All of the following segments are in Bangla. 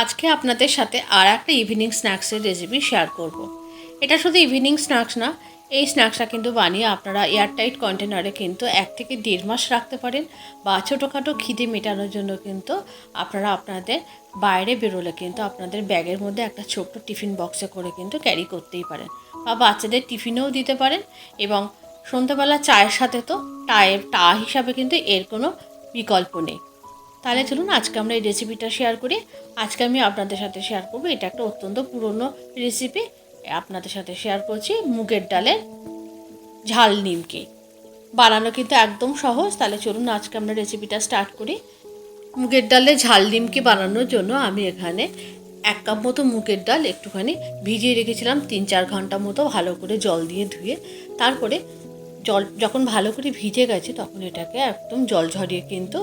আজকে আপনাদের সাথে আর একটা ইভিনিং স্ন্যাক্সের রেসিপি শেয়ার করব। এটা শুধু ইভিনিং স্ন্যাক্স না, এই স্ন্যাক্সটা কিন্তু বানিয়ে আপনারা এয়ারটাইট কন্টেনারে কিন্তু এক থেকে দেড় মাস রাখতে পারেন বা ছোটোখাটো খিদে মেটানোর জন্য কিন্তু আপনারা আপনাদের বাইরে বেরোলে কিন্তু আপনাদের ব্যাগের মধ্যে একটা ছোট্ট টিফিন বক্সে করে কিন্তু ক্যারি করতেই পারেন বা বাচ্চাদের টিফিনেও দিতে পারেন এবং সন্ধ্যাবেলা চায়ের সাথে তো টায়ের টা হিসাবে কিন্তু এর কোনো বিকল্প নেই তাহলে চলুন আজকে আমরা এই রেসিপিটা শেয়ার করি। আজকে আমি আপনাদের সাথে শেয়ার করব। এটা একটা অত্যন্ত পুরনো রেসিপি আপনাদের সাথে শেয়ার করছি মুগের ডালের ঝাল নিমকি। বানানো কিন্তু একদম সহজ। তাহলে চলুন আজকে আমরা রেসিপিটা স্টার্ট করি। মুগের ডালে ঝাল নিমকি বানানোর জন্য আমি এখানে এক কাপ মতো মুগের ডাল একটুখানি ভিজিয়ে রেখেছিলাম, তিন চার ঘণ্টা মতো ভালো করে জল দিয়ে ধুয়ে। তারপরে জল যখন ভালো করে ভিজে গেছে, তখন এটাকে একদম জল ঝরিয়ে কিন্তু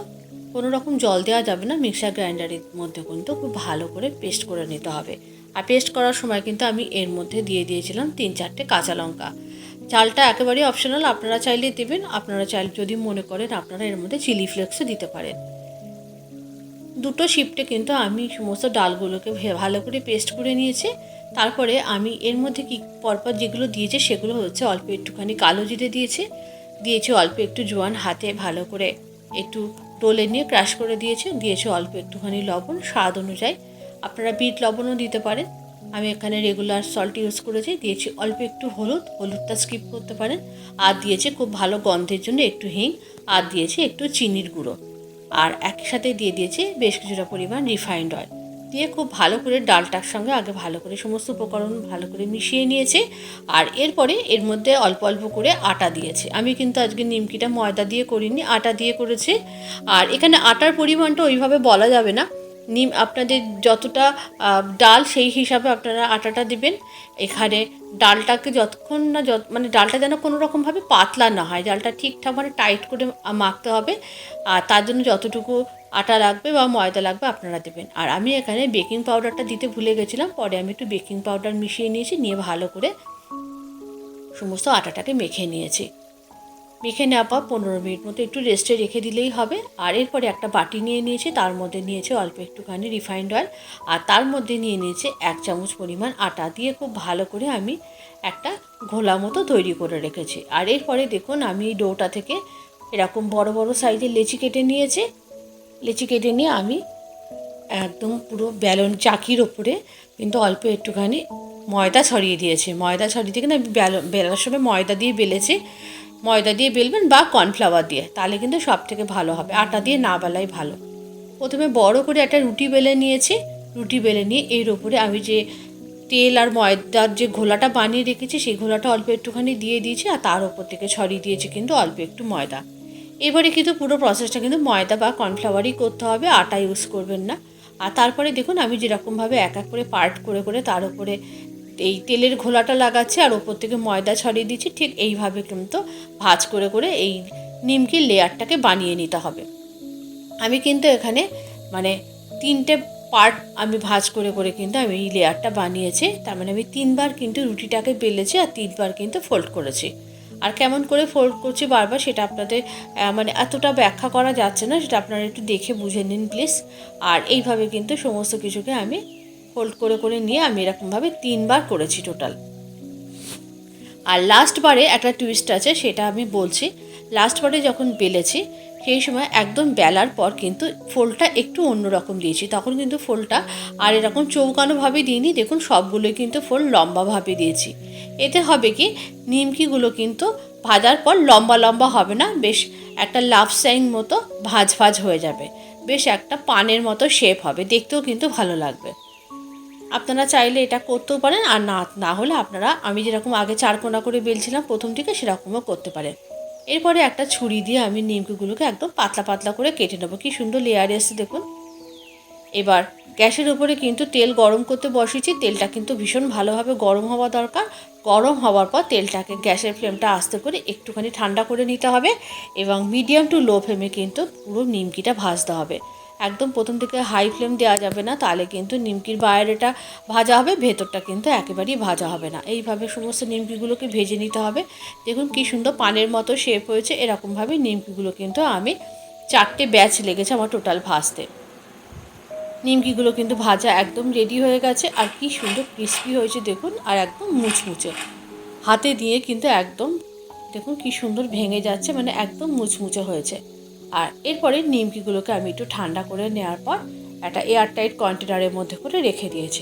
কোনো রকম জল দেওয়া যাবে না মিক্সার গ্রাইন্ডারের মধ্যে কিন্তু খুব ভালো করে পেস্ট করে নিতে হবে। আর পেস্ট করার সময় কিন্তু আমি এর মধ্যে দিয়ে দিয়েছিলাম তিন চারটে কাঁচা লঙ্কা। চালটা একেবারেই অপশনাল, আপনারা চাইলে দেবেন, আপনারা চাইলে যদি মনে করেন আপনারা এর মধ্যে চিলি ফ্লেক্সও দিতে পারেন। দুটো শিফটে কিন্তু আমি সমস্ত ডালগুলোকে ভালো করে পেস্ট করে নিয়েছি। তারপরে আমি এর মধ্যে কি পরপর যেগুলো দিয়েছি সেগুলো হচ্ছে অল্প একটুখানি কালো জিরে দিয়েছি। দিয়েছি অল্প একটু জোয়ান হাতে ভালো করে একটু ডোলে নিয়ে ক্রাশ করে দিয়েছি দিয়েছি অল্প একটুখানি লবণ, স্বাদ অনুযায়ী। আপনারা বিট লবণও দিতে পারেন। আমি এখানে রেগুলার সল্ট ইউজ করেছি, দিয়েছি অল্প একটু হলুদ, হলুদটা স্কিপ করতে পারেন। আর দিয়েছে খুব ভালো গন্ধের জন্য একটু হিং, আর দিয়েছে একটু চিনির গুঁড়ো। আর একসাথে দিয়ে দিয়েছে বেশ কিছুটা পরিমাণ রিফাইন্ড অয়েল দিয়ে খুব ভালো করে ডালটার সঙ্গে আগে ভালো করে সমস্ত উপকরণ ভালো করে মিশিয়ে নিয়েছি। আর এরপরে এর মধ্যে অল্প অল্প করে আটা দিয়েছি। আমি কিন্তু আজকে নিমকিটা ময়দা দিয়ে করিনি, আটা দিয়ে করেছি। আর এখানে আটার পরিমাণটা ওইভাবে বলা যাবে না। নিম, আপনাদের যতটা ডাল সেই হিসাবে আপনারা আটাটা দিবেন। এখানে ডালটাকে যতক্ষণ না যত মানে ডালটা যেন কোনো রকমভাবে পাতলা না হয়, ডালটা ঠিকঠাক মানে টাইট করে মাখতে হবে। আর তার জন্য যতটুকু আটা লাগবে বা ময়দা লাগবে আপনারা দেবেন। আর আমি এখানে বেকিং পাউডারটা দিতে ভুলে গেছিলাম, পরে আমি একটু বেকিং পাউডার মিশিয়ে নিয়েছি, নিয়ে ভালো করে সমস্ত আটাটাকে মেখে নিয়েছি। মেখে নেওয়ার পর পনেরো মিনিট মতো একটু রেস্টে রেখে দিলেই হবে। আর এরপরে একটা বাটি নিয়ে নিয়েছি, তার মধ্যে নিয়েছে অল্প একটুখানি রিফাইন্ড অয়েল আর তার মধ্যে নিয়ে নিয়েছে এক চামচ পরিমাণ আটা দিয়ে খুব ভালো করে আমি একটা ঘোলা মতো তৈরি করে রেখেছি। আর এরপরে দেখুন, আমি এই ডোটা থেকে এরকম বড় বড় সাইজের লেচি কেটে নিয়েছি। লেচি কেটে নিয়ে আমি একদম পুরো ব্যালন চাকির ওপরে কিন্তু অল্প একটুখানি ময়দা ছড়িয়ে দিয়েছি। ময়দা ছড়িয়ে দিয়ে কিন্তু আমি বেল- বেলার সময় ময়দা দিয়ে বেলেছি। ময়দা দিয়ে বেলবেন বা কর্নফ্লাওয়ার দিয়ে, তাহলে কিন্তু সব থেকে ভালো হবে। আটা দিয়ে না বেলাই ভালো। প্রথমে বড় করে একটা রুটি বেলে নিয়েছি। রুটি বেলে নিয়ে এর ওপরে আমি যে তেল আর ময়দার যে ঘোলাটা বানিয়ে রেখেছি, সেই ঘোলাটা অল্প একটুখানি দিয়ে দিয়েছি আর তার ওপর থেকে ছড়িয়ে দিয়েছি কিন্তু অল্প একটু ময়দা। এবারে কিন্তু পুরো প্রসেসটা কিন্তু ময়দা বা কর্নফ্লাওয়ারই করতে হবে, আটা ইউজ করবেন না। আর তারপরে দেখুন, আমি যেরকমভাবে এক এক করে পার্ট করে করে তার উপরে এই তেলের ঘোলাটা লাগাচ্ছি আর ওপর থেকে ময়দা ছড়িয়ে দিচ্ছি, ঠিক এইভাবে কিন্তু ভাজ করে করে এই নিমকির লেয়ারটাকে বানিয়ে নিতে হবে। আমি কিন্তু এখানে মানে তিনটে পার্ট আমি ভাজ করে করে কিন্তু আমি এই লেয়ারটা বানিয়েছি। তার মানে আমি তিনবার কিন্তু রুটিটাকে বেলেছি আর তিনবার কিন্তু ফোল্ড করেছি। আর কেমন করে ফোল্ড করছি বারবার সেটা আপনাদের মানে এতটা ব্যাখ্যা করা যাচ্ছে না, সেটা আপনারা একটু দেখে বুঝে নিন প্লিজ। আর এইভাবে কিন্তু সমস্ত কিছুকে আমি ফোল্ড করে করে নিয়ে আমি এরকমভাবে তিনবার করেছি টোটাল। আর লাস্ট বারে একটা টুইস্ট আছে, সেটা আমি বলছি। লাস্ট বারে যখন বেলেছি, সেই সময় একদম বেলার পর কিন্তু ফোলটা একটু অন্যরকম দিয়েছি। তখন কিন্তু ফোলটা আর এরকম চৌকানোভাবে দিইনি, দেখুন সবগুলোই কিন্তু ফোল লম্বাভাবে দিয়েছি। এতে হবে কি, নিমকিগুলো কিন্তু ভাজার পর লম্বা লম্বা হবে না, বেশ একটা লাভ সাইন মতো ভাজ ভাজ হয়ে যাবে। বেশ একটা পানের মতো শেপ হবে, দেখতেও কিন্তু ভালো লাগবে। আপনারা চাইলে এটা করতেও পারেন, আর না না হলে আপনারা, আমি যেরকম আগে চারকোনা করে বেলছিলাম, প্রথম থেকে সেরকমও করতে পারেন। এরপরে একটা ছুরি দিয়ে আমি নিমকিগুলোকে একদম পাতলা পাতলা করে কেটে নেব। কি সুন্দর লেয়ার এসে দেখুন। এবার গ্যাসের উপরে কিন্তু তেল গরম করতে বসিয়েছি, তেলটা কিন্তু ভীষণ ভালোভাবে গরম হওয়া দরকার। গরম হওয়ার পর তেলটাকে গ্যাসের ফ্লেমটা আস্তে করে একটুখানি ঠান্ডা করে নিতে হবে এবং মিডিয়াম টু লো ফ্লেমে কিন্তু পুরো নিমকিটা ভাজতে হবে। একদম প্রথম থেকে হাই ফ্লেম দেওয়া যাবে না, তাহলে কিন্তু নিমকির বাইরেটা ভাজা হবে, ভেতরটা কিন্তু একেবারেই ভাজা হবে না। এইভাবে সমস্ত নিমকিগুলোকে ভেজে নিতে হবে। দেখুন কি সুন্দর পানের মতো শেপ হয়েছে, এরকমভাবে নিমকিগুলো কিন্তু আমি চারটে ব্যাচ লেগেছে আমার টোটাল ভাজতে। নিমকিগুলো কিন্তু ভাজা একদম রেডি হয়ে গেছে, আর কি সুন্দর ক্রিস্পি হয়েছে দেখুন, আর একদম মুচমুচে। হাতে দিয়ে কিন্তু একদম, দেখুন কি সুন্দর ভেঙে যাচ্ছে মানে একদম মুচমুচে হয়েছে। আর এরপরে নিমকিগুলোকে আমি একটু ঠান্ডা করে নেওয়ার পর একটা এয়ারটাইট কন্টেনারের মধ্যে করে রেখে দিয়েছি।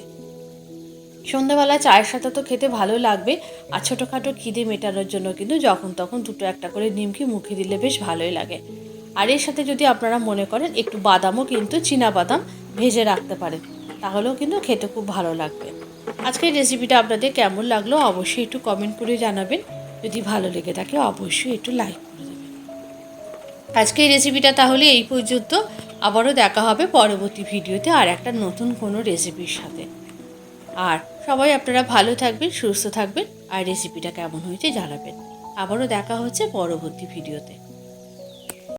সন্ধ্যাবেলা চায়ের সাথে তো খেতে ভালো লাগবে, আর ছোটোখাটো খিদে মেটানোর জন্য কিন্তু যখন তখন দুটো একটা করে নিমকি মুখে দিলে বেশ ভালোই লাগে। আর এর সাথে যদি আপনারা মনে করেন একটু বাদামও কিন্তু চীনা বাদাম ভেজে রাখতে পারেন, তাহলেও কিন্তু খেতে খুব ভালো লাগবে। আজকের রেসিপিটা আপনাদের কেমন লাগল অবশ্যই একটু কমেন্ট করে জানাবেন। যদি ভালো লেগে থাকে অবশ্যই একটু লাইক করে আজকে এই রেসিপিটা তাহলে এই পর্যন্ত। আবারও দেখা হবে পরবর্তী ভিডিওতে আর একটা নতুন কোনো রেসিপির সাথে। আর সবাই আপনারা ভালো থাকবেন, সুস্থ থাকবেন, আর রেসিপিটা কেমন হয়েছে জানাবেন। আবারও দেখা হচ্ছে পরবর্তী ভিডিওতে।